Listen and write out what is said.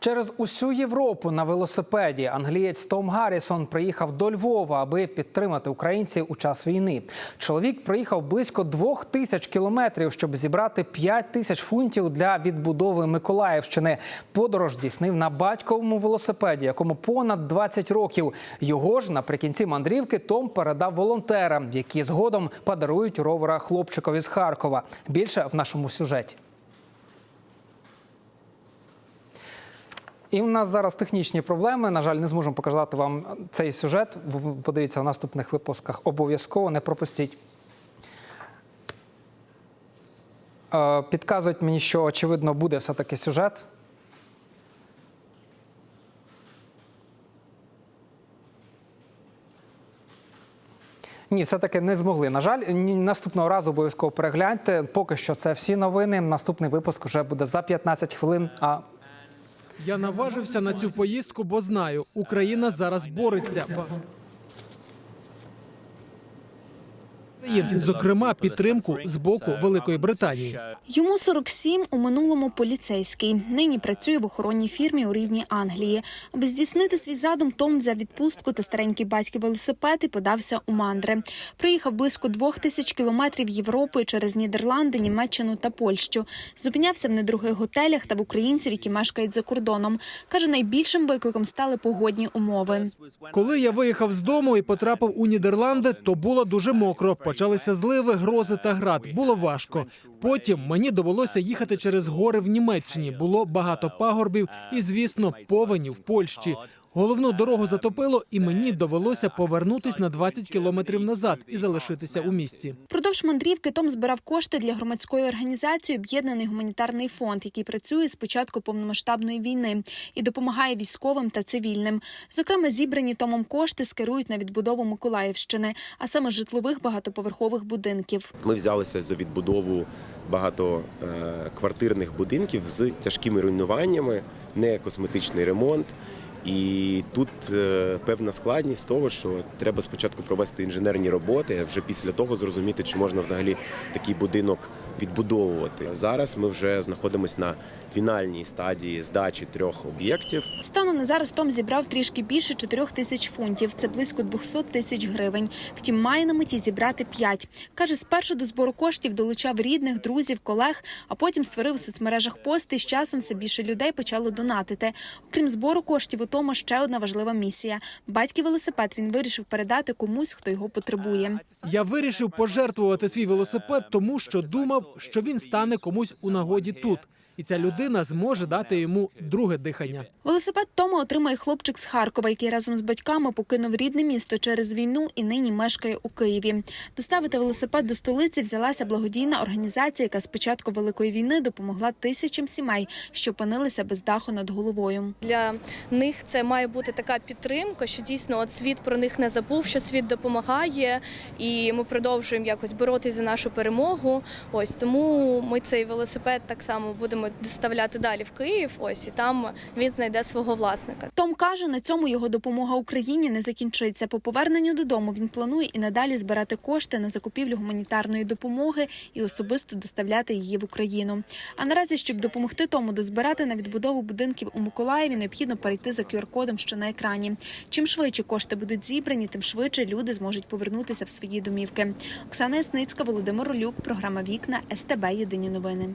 Через усю Європу на велосипеді англієць Том Гаррісон приїхав до Львова, аби підтримати українців у час війни. Чоловік проїхав близько двох тисяч кілометрів, щоб зібрати п'ять тисяч фунтів для відбудови Миколаївщини. Подорож здійснив на батьковому велосипеді, якому понад 20 років. Його ж наприкінці мандрівки Том передав волонтерам, які згодом подарують ровера хлопчикові з Харкова. Більше в нашому сюжеті. І в нас зараз технічні проблеми. На жаль, не зможемо показати вам цей сюжет. Подивіться в наступних випусках. Обов'язково не пропустіть. Е, Підказують мені, що очевидно буде все-таки сюжет. Ні, все-таки не змогли. На жаль, наступного разу обов'язково перегляньте. Поки що це всі новини. Наступний випуск вже буде за 15 хвилин. А Я наважився на цю поїздку, бо знаю, Україна зараз бореться. Країн, Зокрема, підтримку з боку Великої Британії. Йому 47, у минулому поліцейський. Нині працює в охоронній фірмі у рідній Англії. Аби здійснити свій задум, Том взяв відпустку та старенький батьків велосипед і подався у мандри. Проїхав близько двох тисяч кілометрів Європою через Нідерланди, Німеччину та Польщу. Зупинявся в недорогих готелях та в українців, які мешкають за кордоном. каже, найбільшим викликом стали погодні умови. Коли я виїхав з дому і потрапив у Нідерланди, то було дуже мокро. Почалися зливи, грози та град. Було важко. Потім мені довелося їхати через гори в Німеччині. Було багато пагорбів і, звісно, повені в Польщі. Головну дорогу затопило, і мені довелося повернутись на 20 кілометрів назад і залишитися у місті. Продовж мандрівки Том збирав кошти для громадської організації Об'єднаний гуманітарний фонд, який працює з початку повномасштабної війни і допомагає військовим та цивільним. Зокрема, зібрані Томом кошти скерують на відбудову Миколаївщини, а саме житлових багатоповерхових будинків. Ми взялися за відбудову багатоквартирних будинків з тяжкими руйнуваннями, не косметичний ремонт. І тут е, певна складність того, що треба спочатку провести інженерні роботи, а вже після того зрозуміти, чи можна взагалі такий будинок відбудовувати. Зараз ми вже знаходимося на фінальній стадії здачі трьох об'єктів. Станом на зараз Том зібрав трішки більше 4 тисяч фунтів. Це близько 200 тисяч гривень. Втім, має на меті зібрати 5. Каже, спершу до збору коштів долучав рідних, друзів, колег, а потім створив у соцмережах пости. і З часом все більше людей почало донатити. Окрім збору коштів, у Тома ще одна важлива місія. Батьків велосипед він вирішив передати комусь, хто його потребує. Я вирішив пожертвувати свій велосипед, тому що думав, що він стане комусь у нагоді тут, і ця людина зможе дати йому друге дихання. Велосипед Тома отримає хлопчик з Харкова, який разом з батьками покинув рідне місто через війну і нині мешкає у Києві. Доставити велосипед до столиці взялася благодійна організація, яка з початку великої війни допомогла тисячам сімей, що опинилися без даху над головою. Для них це має бути така підтримка, що дійсно от світ про них не забув, що світ допомагає, і ми продовжуємо якось боротися за нашу перемогу. Ось тому ми цей велосипед так само будемо доставляти далі в Київ. Ось і там він знайде свого власника. Том каже, на цьому його допомога Україні не закінчиться. По поверненню додому він планує і надалі збирати кошти на закупівлю гуманітарної допомоги і особисто доставляти її в Україну. А наразі, щоб допомогти тому дозбирати на відбудову будинків у Миколаєві, необхідно перейти за QR-кодом, що на екрані. Чим швидше кошти будуть зібрані, тим швидше люди зможуть повернутися в свої домівки. Оксана Ясницька, Володимир Ролюк, програма Вікна СТБ Єдині новини.